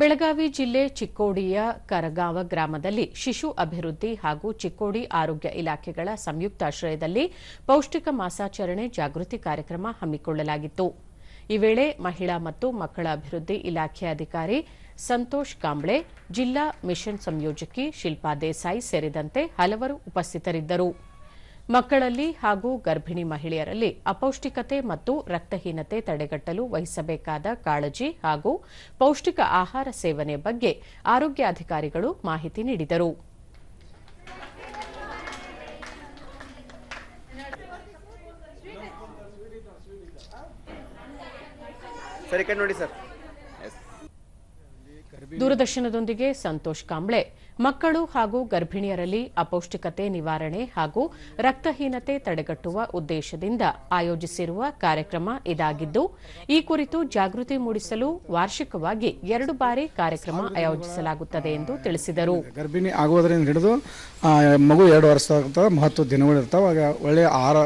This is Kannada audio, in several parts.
ಬೆಳಗಾವಿ ಜಿಲ್ಲೆ ಚಿಕ್ಕೋಡಿಯ ಕರಗಾವ ಗ್ರಾಮದಲ್ಲಿ ಶಿಶು ಅಭಿವೃದ್ಧಿ ಹಾಗೂ ಚಿಕ್ಕೋಡಿ ಆರೋಗ್ಯ ಇಲಾಖೆಗಳ ಸಂಯುಕ್ತಾಶ್ರಯದಲ್ಲಿ ಪೌಷ್ಟಿಕ ಮಾಸಾಚರಣೆ ಜಾಗೃತಿ ಕಾರ್ಯಕ್ರಮ ಹಮ್ಮಿಕೊಳ್ಳಲಾಗಿತ್ತು. ಈ ವೇಳೆ ಮಹಿಳಾ ಮತ್ತು ಮಕ್ಕಳ ಅಭಿವೃದ್ಧಿ ಇಲಾಖೆ ಅಧಿಕಾರಿ ಸಂತೋಷ್ ಕಾಂಬ್ಳೆ, ಜಿಲ್ಲಾ ಮಿಷನ್ ಸಂಯೋಜಕಿ ಶಿಲ್ಪಾ ದೇಸಾಯಿ ಸೇರಿದಂತೆ ಹಲವರು ಉಪಸ್ಥಿತರಿದ್ದರು. ಮಕ್ಕಳಲ್ಲಿ ಹಾಗೂ ಗರ್ಭಿಣಿ ಮಹಿಳೆಯರಲ್ಲಿ ಅಪೌಷ್ಟಿಕತೆ ಮತ್ತು ರಕ್ತಹೀನತೆ ತಡೆಗಟ್ಟಲು ವಹಿಸಬೇಕಾದ ಕಾಳಜಿ ಹಾಗೂ ಪೌಷ್ಟಿಕ ಆಹಾರ ಸೇವನೆ ಬಗ್ಗೆ ಆರೋಗ್ಯಾಧಿಕಾರಿಗಳು ಮಾಹಿತಿ ನೀಡಿದರು. ನೋಡಿ ಸರ್. ದೂರದರ್ಶನದೊಂದಿಗೆ ಸಂತೋಷ್ ಕಾಂಬ್ಳೆ. ಮಕ್ಕಳು ಹಾಗೂ ಗರ್ಭಿಣಿಯರಲ್ಲಿ ಅಪೌಷ್ಟಿಕತೆ ನಿವಾರಣೆ ಹಾಗೂ ರಕ್ತಹೀನತೆ ತಡೆಗಟ್ಟುವ ಉದ್ದೇಶದಿಂದ ಆಯೋಜಿಸಿರುವ ಕಾರ್ಯಕ್ರಮ ಇದಾಗಿದ್ದು, ಈ ಕುರಿತು ಜಾಗೃತಿ ಮೂಡಿಸಲು ವಾರ್ಷಿಕವಾಗಿ ಎರಡು ಬಾರಿ ಕಾರ್ಯಕ್ರಮ ಆಯೋಜಿಸಲಾಗುತ್ತದೆ ಎಂದು ತಿಳಿಸಿದರು. ಗರ್ಭಿಣಿ ಆಗುವುದರಿಂದ ಹಿಡಿದು ಮಗು ಎರಡು ವರ್ಷ ಮಹತ್ವದ ಮಹತ್ವ ದಿನಗಳು ಇರ್ತಾವೆ. ಆಗ ಒಳ್ಳೆಯ ಆಹಾರ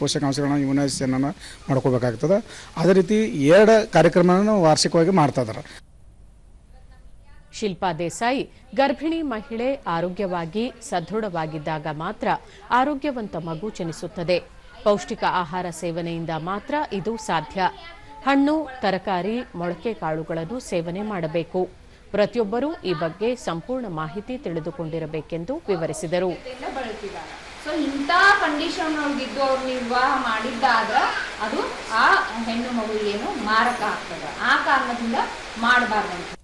ಪೋಷಕಾಂಶಗಳನ್ನ ಇಮ್ಯುನೈಸೇಷನನ್ನು ಮಾಡ್ಕೋಬೇಕಾಗ್ತದೆ. ಅದೇ ರೀತಿ ಎರಡು ಕಾರ್ಯಕ್ರಮವನ್ನು ವಾರ್ಷಿಕವಾಗಿ ಮಾಡ್ತಾ ಇದ್ದಾರೆ. ಶಿಲ್ಪಾ ದೇಸಾಯಿ ಗರ್ಭಿಣಿ ಮಹಿಳೆ ಆರೋಗ್ಯವಾಗಿ ಸದೃಢವಾಗಿದ್ದಾಗ ಮಾತ್ರ ಆರೋಗ್ಯವಂತ ಮಗು ಜನಿಸುತ್ತದೆ. ಪೌಷ್ಟಿಕ ಆಹಾರ ಸೇವನೆಯಿಂದ ಮಾತ್ರ ಇದು ಸಾಧ್ಯ. ಹಣ್ಣು, ತರಕಾರಿ, ಮೊಳಕೆ ಕಾಳುಗಳನ್ನು ಸೇವನೆ ಮಾಡಬೇಕು. ಪ್ರತಿಯೊಬ್ಬರೂ ಈ ಬಗ್ಗೆ ಸಂಪೂರ್ಣ ಮಾಹಿತಿ ತಿಳಿದುಕೊಂಡಿರಬೇಕೆಂದು ವಿವರಿಸಿದರು. ಸೊ ಇಂಥ ಕಂಡೀಷನ್ ಒಳಗಿದ್ದು ಅವ್ರು ನಿರ್ವಾಹ ಮಾಡಿದ್ದಾದ್ರೆ ಅದು ಆ ಹೆಣ್ಣು ಮಗುವಿಗೇನು ಮಾರಕ ಆಗ್ತದೆ. ಆ ಕಾರಣದಿಂದ ಮಾಡಬಾರ್ದಂತ.